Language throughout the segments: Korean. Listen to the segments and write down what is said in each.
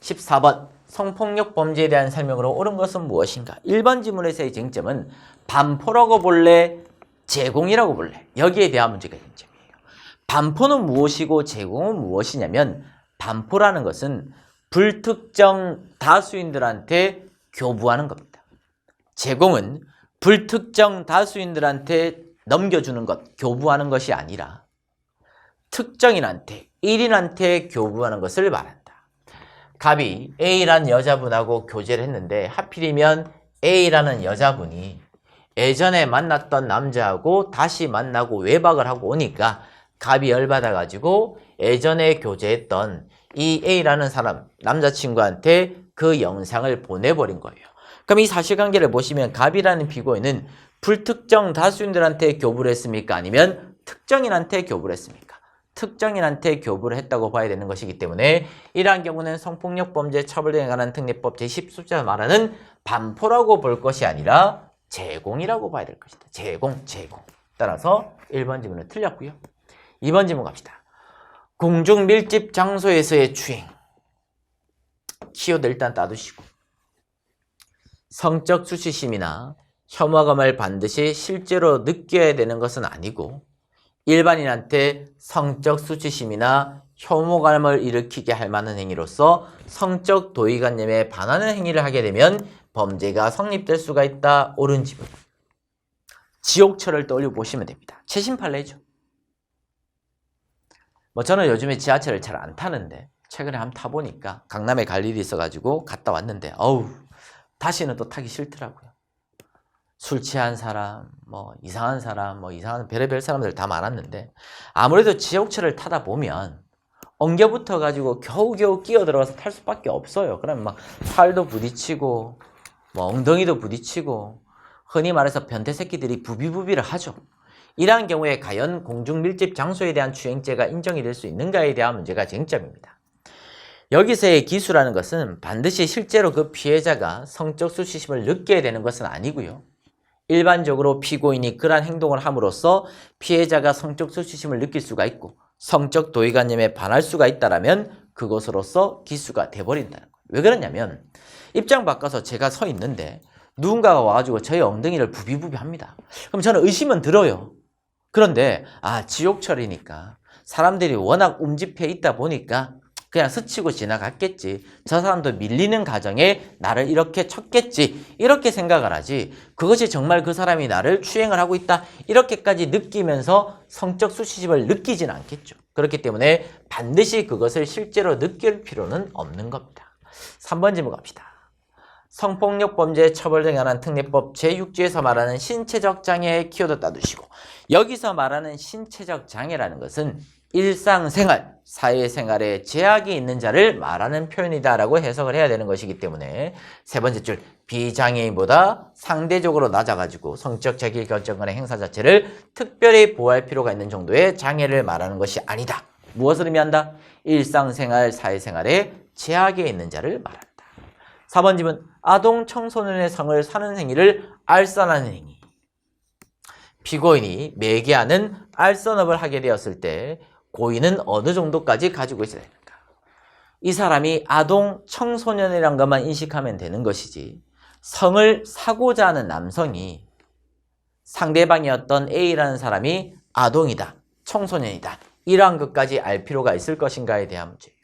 14번 성폭력 범죄에 대한 설명으로 옳은 것은 무엇인가? 1번 지문에서의 쟁점은 반포라고 볼래? 제공이라고 볼래? 여기에 대한 문제가 쟁점이에요. 반포는 무엇이고 제공은 무엇이냐면 반포라는 것은 불특정 다수인들한테 교부하는 겁니다. 제공은 불특정 다수인들한테 넘겨주는 것, 교부하는 것이 아니라 특정인한테, 1인한테 교부하는 것을 말한다. 갑이 A라는 여자분하고 교제를 했는데 하필이면 A라는 여자분이 예전에 만났던 남자하고 다시 만나고 외박을 하고 오니까 갑이 열받아가지고 예전에 교제했던 이 A라는 사람, 남자친구한테 그 영상을 보내버린 거예요. 그럼 이 사실관계를 보시면 갑이라는 피고인은 불특정 다수인들한테 교부를 했습니까? 아니면 특정인한테 교부를 했습니까? 특정인한테 교부를 했다고 봐야 되는 것이기 때문에 이러한 경우는 성폭력 범죄 처벌 등에 관한 특례법 제10수자 말하는 반포라고 볼 것이 아니라 제공이라고 봐야 될 것이다. 제공, 제공. 따라서 1번 지문은 틀렸고요. 2번 지문 갑시다. 공중 밀집 장소에서의 추행. 키워드 일단 따두시고. 성적 수치심이나 혐오감을 반드시 실제로 느껴야 되는 것은 아니고 일반인한테 성적 수치심이나 혐오감을 일으키게 할 만한 행위로서 성적 도의관념에 반하는 행위를 하게 되면 범죄가 성립될 수가 있다. 옳은 지문. 지옥철을 떠올려 보시면 됩니다. 최신 판례죠. 뭐 저는 요즘에 지하철을 잘 안 타는데 최근에 한번 타보니까 강남에 갈 일이 있어가지고 갔다 왔는데 어우 다시는 또 타기 싫더라고요. 술 취한 사람, 뭐 이상한 사람, 뭐 이상한 별의별 사람들 다 많았는데 아무래도 지옥철을 타다 보면 엉겨붙어 가지고 겨우겨우 끼어 들어가서 탈 수밖에 없어요. 그러면 막 팔도 부딪히고 뭐 엉덩이도 부딪히고 흔히 말해서 변태 새끼들이 부비부비를 하죠. 이러한 경우에 과연 공중 밀집 장소에 대한 추행죄가 인정이 될 수 있는가에 대한 문제가 쟁점입니다. 여기서의 기수라는 것은 반드시 실제로 그 피해자가 성적 수치심을 느껴야 되는 것은 아니고요. 일반적으로 피고인이 그러한 행동을 함으로써 피해자가 성적 수치심을 느낄 수가 있고 성적 도의관념에 반할 수가 있다라면 그것으로서 기수가 돼버린다는 거예요. 왜 그러냐면 입장 바꿔서 제가 서 있는데 누군가가 와가지고 저의 엉덩이를 부비부비 합니다. 그럼 저는 의심은 들어요. 그런데 아 지옥철이니까 사람들이 워낙 움집해 있다 보니까 그냥 스치고 지나갔겠지. 저 사람도 밀리는 가정에 나를 이렇게 쳤겠지. 이렇게 생각을 하지. 그것이 정말 그 사람이 나를 추행을 하고 있다. 이렇게까지 느끼면서 성적 수치심을 느끼진 않겠죠. 그렇기 때문에 반드시 그것을 실제로 느낄 필요는 없는 겁니다. 3번 질문 갑시다. 성폭력 범죄 처벌 등에 관한 특례법 제6조에서 말하는 신체적 장애의 키워드 따두시고 여기서 말하는 신체적 장애라는 것은 일상생활, 사회생활에 제약이 있는 자를 말하는 표현이다라고 해석을 해야 되는 것이기 때문에 세 번째 줄 비장애인보다 상대적으로 낮아가지고 성적 자기 결정권의 행사 자체를 특별히 보호할 필요가 있는 정도의 장애를 말하는 것이 아니다. 무엇을 의미한다? 일상생활, 사회생활에 제약이 있는 자를 말한다. 4번 집은 아동 청소년의 성을 사는 행위를 알선하는 행위. 피고인이 매개하는 알선업을 하게 되었을 때 고의는 어느 정도까지 가지고 있어야 됩니까? 이 사람이 아동 청소년이란 것만 인식하면 되는 것이지 성을 사고자 하는 남성이 상대방이었던 A라는 사람이 아동이다, 청소년이다 이러한 것까지 알 필요가 있을 것인가에 대한 문제예요.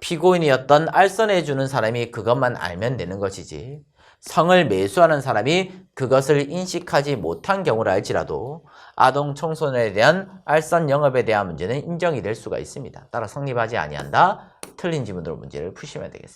피고인이었던 알선해주는 사람이 그것만 알면 되는 것이지 성을 매수하는 사람이 그것을 인식하지 못한 경우를 알지라도 아동 청소년에 대한 알선 영업에 대한 문제는 인정이 될 수가 있습니다. 따라 성립하지 아니한다. 틀린 지문으로 문제를 푸시면 되겠습니다.